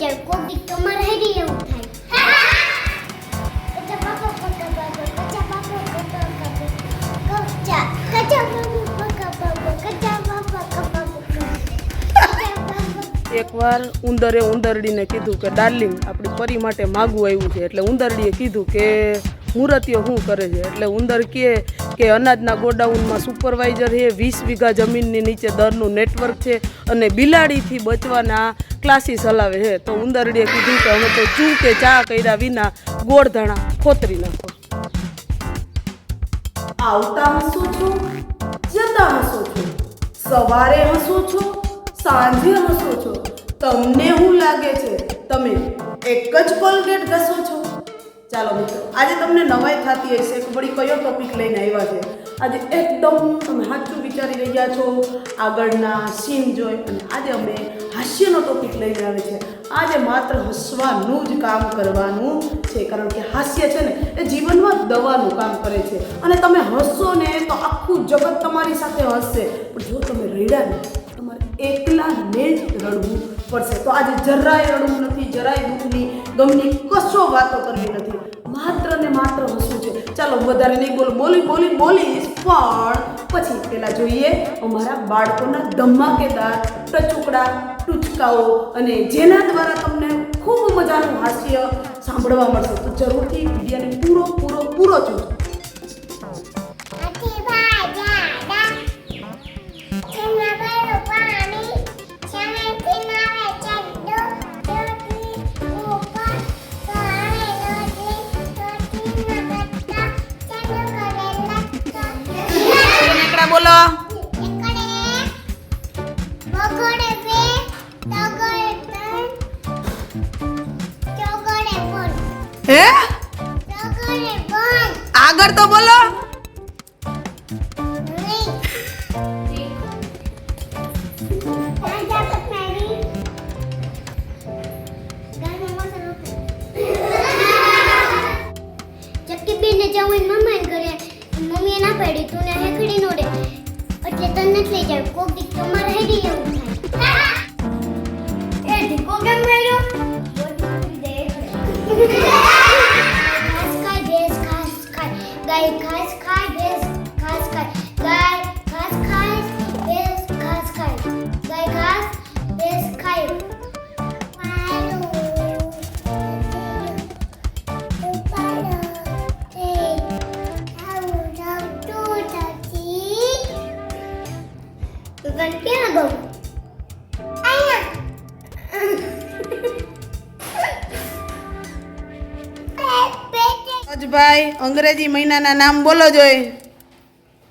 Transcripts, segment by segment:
જાય કોક તમારે હેરી એવું એકવાર ઉંદરે ઉંદરડીને કીધું કે ડાર્લિંગ આપણી પરી માટે માગવું આવ્યું છે. એટલે ઉંદરડીએ કીધું કે મુરતીઓ શું કરે છે? એટલે ઉંદર કહે કે અનાજના ગોડાઉનમાં સુપરવાઇઝર છે, વીસ વીઘા જમીનની નીચે દરનું નેટવર્ક છે અને બિલાડીથી બચવાના ક્લાસીસ હલાવે છે. તો ઉંદરડીએ કીધું કે હવે તો ચૂ કે ચા કર્યા વિના ગોળ ધાણા ખોતરી નાખો. આવતા હસું છું? જતા હસું છું? સવારે હસું છું? સાંજે હસો છો? તમને હું લાગે છે? તમે એક જ કોલગેટ ઘસો છો? ચાલો મિત્રો, આજે તમને નવાઈ થતી હશે કે વળી કયો ટોપિક લઈને આવ્યા છે? આજે એકદમ તમે સાચું વિચારી રહ્યા છો, આગળના સીન જોઈ, અને આજે અમે હાસ્યનો ટોપિક લઈને આવે છે. આજે માત્ર હસવાનું જ કામ કરવાનું છે, કારણ કે હાસ્ય છે ને, એ જીવનમાં દવાનું કામ કરે છે. અને તમે હસશો ને તો આખું જગત તમારી સાથે હસશે પણ જો તમે રેડા ને, તમારે એકલાને જ રડવું પડશે. તો આજે જરાય રડવું નથી. જરાય દુઃખની ગમની કશો વાતો કરવી નથી. માત્ર ને માત્ર હસવું છે. ચાલો વધારે નહીં બોલ. બોલી બોલી બોલીશ પણ પછી પેલા જોઈએ અમારા બાળકોના ધમાકેદાર ટચુકડા, ટૂચકાઓ અને જેના દ્વારા તમને ખૂબ મજાનું હાસ્ય સાંભળવા મળશે. તો જરૂરથી વિડીયોને પૂરો પૂરો પૂરો જોજો. મમ્મીએ ના પાડી તું ને હેકડી નો રે એટલે તને નથી લઈ જાય કોક દી તમારે હેડી એવું થાય. એ ઢીકો કેમ કર્યો ઘાસ ખાય ભેંસ ઘાસ ખાય ગાય ઘાસ ક્યાં ગયું અજભાઈ અંગ્રેજી મહિનાના નામ બોલો જોઈ.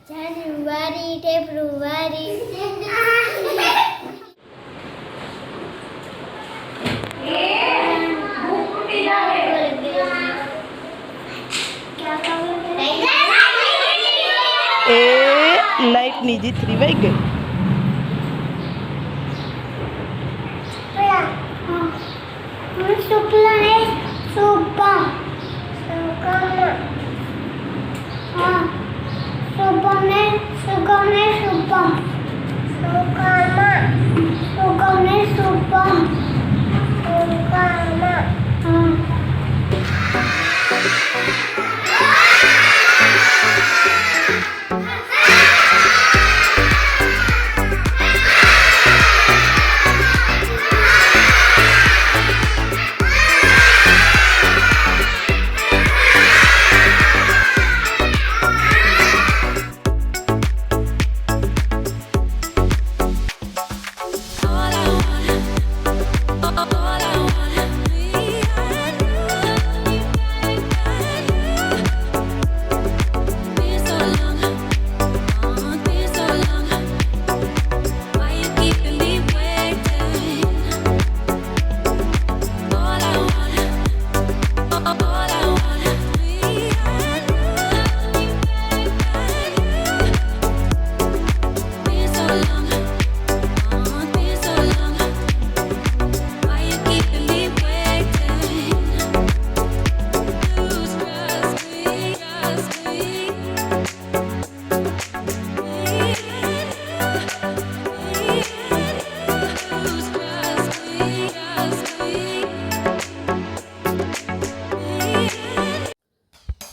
જાન્યુઆરી ફેબ્રુઆરી. એ લાઈટની જીત વહી ગઈ. பிள்ளை சுபம் சுகம் சுபமே சுகமே சுபம் சுகம சுகமே சுபம் சுகம Thank you.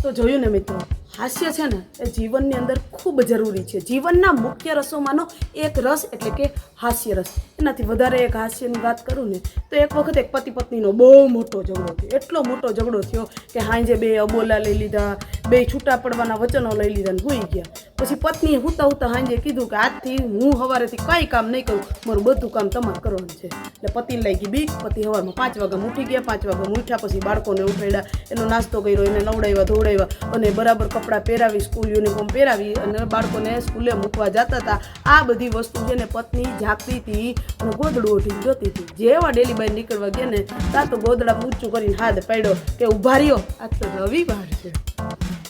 હા જોયું ને મિત્રો, હાસ્ય છે ને એ જીવનની અંદર ખૂબ જરૂરી છે. જીવનના મુખ્ય રસોમાંનો એક રસ એટલે કે હાસ્ય રસ. એનાથી વધારે એક હાસ્યની વાત કરું ને, તો એક વખત એક પતિ પત્નીનો બહુ મોટો ઝઘડો થયો. એટલો મોટો ઝઘડો થયો કે હાંજે બે અબોલા લઈ લીધા, બે છૂટા પડવાના વચનો લઈ લીધા ને હોઈ ગયા. પછી પત્નીએ હુતા હુતા હાંજે કીધું કે આજથી હું સવારેથી કાંઈ કામ નહીં કરું, મારું બધું કામ તમારે કરવાનું છે. એટલે પતિને લાગી બીક. પતિ હવારમાં પાંચ વાગ્યા ઉઠી ગયા, પાંચ વાગ્યા ઉઠ્યા પછી બાળકોને ઉઠાડ્યા, એનો નાસ્તો કર્યો, એને નવડાવ્યા, ધોવડાવ્યા અને બરાબર કપડાં પહેરાવી, સ્કૂલ યુનિફોર્મ પહેરાવી અને બાળકોને સ્કૂલે મૂકવા જતા હતા. આ બધી વસ્તુ છે ને પત્ની જાગતી હતી અને ગોદડું ઉઠીને જોતી હતી. જેવા ડેલી બાઈ નીકળવા ગયા ને ત્યાં તો ગોદડા ઊંચું કરીને હાથ પાડ્યો કે, ઊભા રહ્યો. આ તો રવિવાર છે.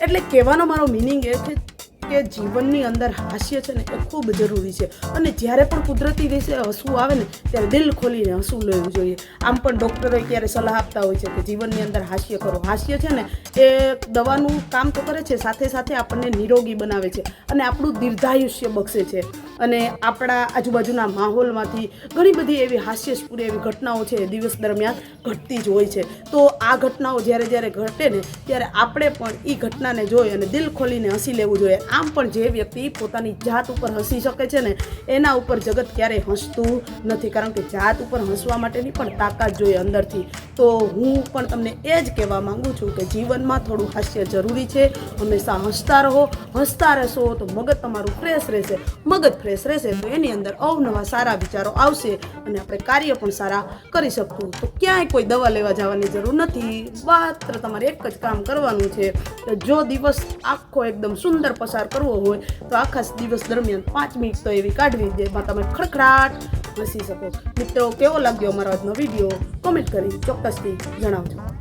એટલે કહેવાનો મારો મિનિંગ એ છે કે જીવનની અંદર હાસ્ય છે ને એ ખૂબ જરૂરી છે. અને જ્યારે પણ કુદરતી રીતે હસવું આવે ને, ત્યારે દિલ ખોલીને હસવું લેવું જોઈએ. આમ પણ ડૉક્ટરો ક્યારે સલાહ આપતા હોય છે કે જીવનની અંદર હાસ્ય કરો. હાસ્ય છે ને, એ દવાનું કામ તો કરે છે, સાથે સાથે આપણને નિરોગી બનાવે છે અને આપણું દીર્ઘાયુષ્ય બક્ષે છે. અને આપણા આજુબાજુના માહોલમાંથી ઘણી બધી એવી હાસ્યસ્ફૂર્ય એવી ઘટનાઓ છે દિવસ દરમિયાન ઘટતી જ હોય છે. તો આ ઘટનાઓ જ્યારે જ્યારે ઘટે ને, ત્યારે આપણે પણ એ ઘટનાને જોઈ અને દિલ ખોલીને હસી લેવું જોઈએ. આમ પણ જે વ્યક્તિ પોતાની જાત ઉપર હસી શકે છે ને, એના ઉપર જગત ક્યારેય હસતું નથી. કારણ કે જાત ઉપર હસવા માટેની પણ તાકાત જોઈએ અંદરથી. તો હું પણ તમને એ જ કહેવા માંગુ છું કે જીવનમાં થોડું હાસ્ય જરૂરી છે. હંમેશા હસતા રહો. હસતા રહેશો તો મગજ તમારું ફ્રેશ રહેશે. મગજ ફ્રેશ રહેશે તો એની અંદર અવનવા સારા વિચારો આવશે અને આપણે કાર્ય પણ સારા કરી શકશું. તો ક્યાંય કોઈ દવા લેવા જવાની જરૂર નથી. માત્ર તમારે એક જ કામ કરવાનું છે. તો જો દિવસ આખો એકદમ સુંદર પસાર કરવો હોય તો આખા દિવસ દરમિયાન પાંચ મિનિટ તો એવી કાઢવી જેમાં તમે ખડખડાટ હસી શકો. મિત્રો, કેવો લાગ્યો અમારો આજનો વીડિયો? કોમેન્ટ કરી ચોક્કસથી જણાવજો.